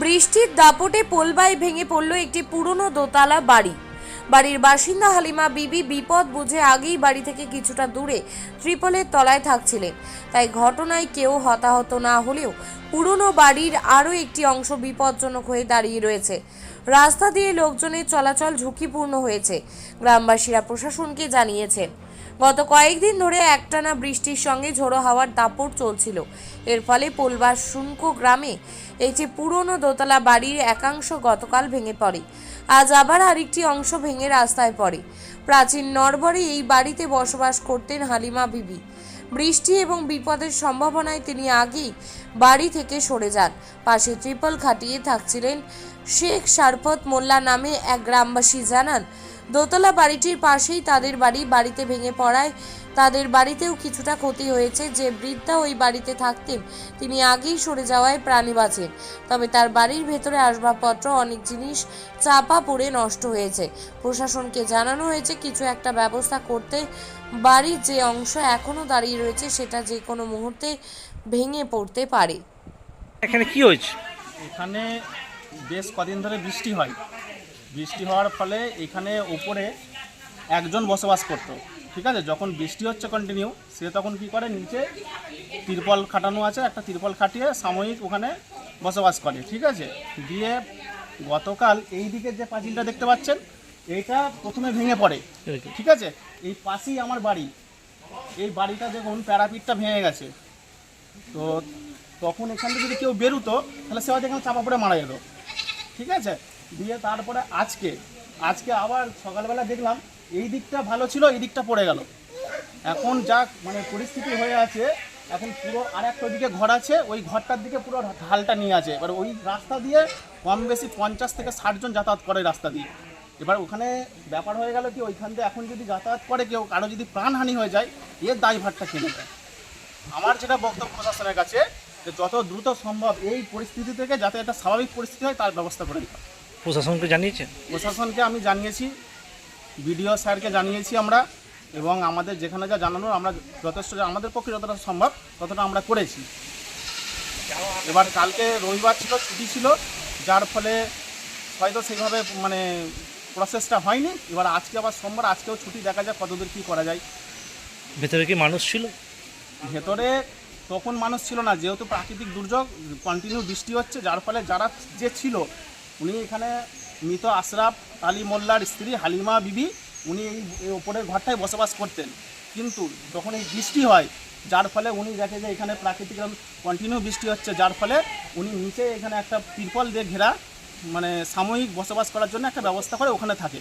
বৃষ্টির দাপটে পোলবাই ভেঙে পড়ল একটি পুরনো দোতলা বাড়ি। বাড়ির বাসিন্দা হালিমা বিবি বিপদ বুঝে আগেই বাড়ি থেকে কিছুটা দূরে ত্রিপলের তলায় থাকছিলেন। তাই ঘটনায় কেউ হতাহত না হলেও পুরনো বাড়ির আরও একটি অংশ বিপজ্জনক হয়ে দাঁড়িয়ে রয়েছে। রাস্তা দিয়ে লোকজনের চলাচল ঝুঁকিপূর্ণ হয়েছে। গ্রামবাসীরা প্রশাসনকে জানিয়েছেন। গত কয়েকদিন ধরে একটানা বৃষ্টির সঙ্গে ঝোড়ো হাওয়ার দাপট চলছিল। এর ফলে পোলবার শুনকো গ্রামে একটি পুরনো দোতলা বাড়ির একাংশ গতকাল ভেঙে পড়ে। আজ আবার আরেকটি অংশ ভেঙে রাস্তায় পড়ে। প্রাচীন নরবরে এই বাড়িতে বসবাস করতেন হালিমা বিবি। বৃষ্টি এবং বিপদের সম্ভাবনায় তিনি আগেই বাড়ি থেকে সরে যান। পাশে ত্রিপল খাটিয়ে থাকছিলেন শেখ সারফত মোল্লা নামে এক গ্রামবাসী। জানান দোতলা বাড়িটির পাশেই তাদের বাড়ি বাড়িতে ভেঙে পড়ায়। তাদের বাড়িতেও কিছুটা ক্ষতি হয়েছে। যে বৃদ্ধা ওই বাড়িতে থাকতেন তিনি আগেই সরে যাওয়ায় প্রাণী বাঁচেন। তবে তার বাড়ির ভেতরে আসবাবপত্র অনেক জিনিস চাপা পড়ে নষ্ট হয়েছে। প্রশাসনকে জানানো হয়েছে কিছু একটা ব্যবস্থা করতে বাড়ির যে অংশ এখনও দাঁড়িয়ে রয়েছে সেটা যে কোনো মুহূর্তে ভেঙে পড়তে পারে। এখানে কি হয়েছে? এখানে বেশ কদিন ধরে বৃষ্টি হয়। বৃষ্টি হওয়ার ফলে এখানে উপরে একজন বসবাস করতো ঠিক আছে? যখন বৃষ্টি হচ্ছে কন্টিনিউ সে তখন কি করে? নিচে তিরপল খাটানো আছে একটা তিরপল খাটিয়ে সাময়িক ওখানে বসবাস করে ঠিক আছে? দিয়ে গতকাল এই দিকে যে পাঁচিলটা দেখতে পাচ্ছেন এইটা প্রথমে ভেঙে পড়ে ঠিক আছে? এই পাশেই আমার বাড়ি। এই বাড়িটা দেখুন প্যারাপিটটা ভেঙে গেছে। তো তখন এখান থেকে যদি কেউ বেরোতো তাহলে সে হয়তো এখানে চাপা পড়ে মারা যেত ঠিক আছে? দিয়ে তারপরে আজকে আজকে আবার সকালবেলা দেখলাম এই দিকটা ভালো ছিল, এই দিকটা পড়ে গেল। এখন যা মানে পরিস্থিতি হয়ে আছে, এখন পুরো আর একটা ওইদিকে ঘর আছে, ওই ঘরটার দিকে পুরো ঢালটা নিয়ে আছে। এবার ওই রাস্তা দিয়ে কম বেশি পঞ্চাশ থেকে ষাট জন যাতায়াত করে রাস্তা দিয়ে। এবার ওখানে ব্যাপার হয়ে গেল কি, ওইখান দিয়ে এখন যদি যাতায়াত করে কেউ, কারও যদি প্রাণহানি হয়ে যায়, এর দায়ভারটা কিনে নেয় আমার যেটা বক্তব্য প্রশাসনের কাছে, যে যত দ্রুত সম্ভব এই পরিস্থিতি থেকে যাতে একটা স্বাভাবিক পরিস্থিতি হয়, তার ব্যবস্থা করে দিতে। প্রশাসনকে জানিয়েছেন? প্রশাসনকে আমি জানিয়েছি বিডিও স্যারকে জানিয়েছি আমরা এবং আমাদের যেখানে যা জানানোর আমরা যথেষ্ট আমাদের পক্ষে যতটা সম্ভব ততটা আমরা করেছি। এবার কালকে রবিবার ছিল ছুটি ছিল যার ফলে হয়তো সেইভাবে মানে প্রসেসটা হয়নি। এবার আজকে আবার সোমবার আজকেও ছুটি দেখা যায় কতদূর কী করা যায়। ভেতরে কি মানুষ ছিল? ভেতরে তখন মানুষ ছিল না যেহেতু প্রাকৃতিক দুর্যোগ কন্টিনিউ বৃষ্টি হচ্ছে যার ফলে যারা যে ছিল উনি এখানে মৃত আশরাফ আলী মোল্লার স্ত্রী হালিমা বিবি, উনি এই ওপরের ঘরটায় বসবাস করতেন। কিন্তু যখন এই বৃষ্টি হয়, যার ফলে উনি দেখে যে এখানে প্রাকৃতিক কন্টিনিউ বৃষ্টি হচ্ছে, যার ফলে উনি নিচে এখানে একটা তিরপল দিয়ে ঘেরা মানে সাময়িক বসবাস করার জন্য একটা ব্যবস্থা করে ওখানে থাকে।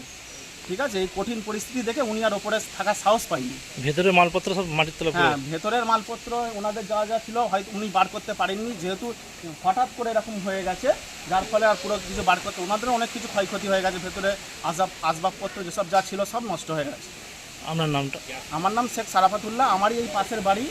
ঠিক আছে এই কঠিন পরিস্থিতি দেখে উনি আর ওপরে থাকার সাহস পাইনি ভেতরের মালপত্র সব মাটির তলা হ্যাঁ ভেতরের মালপত্র ওনাদের যা যা ছিল হয়তো উনি বার করতে পারেননি যেহেতু হঠাৎ করে এরকম হয়ে গেছে যার ফলে আর পুরো কিছু বার করতে ওনাদেরও অনেক কিছু ক্ষয়ক্ষতি হয়ে গেছে ভেতরে আসবাব আসবাবপত্র যেসব যা ছিল সব নষ্ট হয়ে গেছে। আপনার নামটা? আমার নাম শেখ সারাফাতুল্লাহ আমারই এই পাশের বাড়ি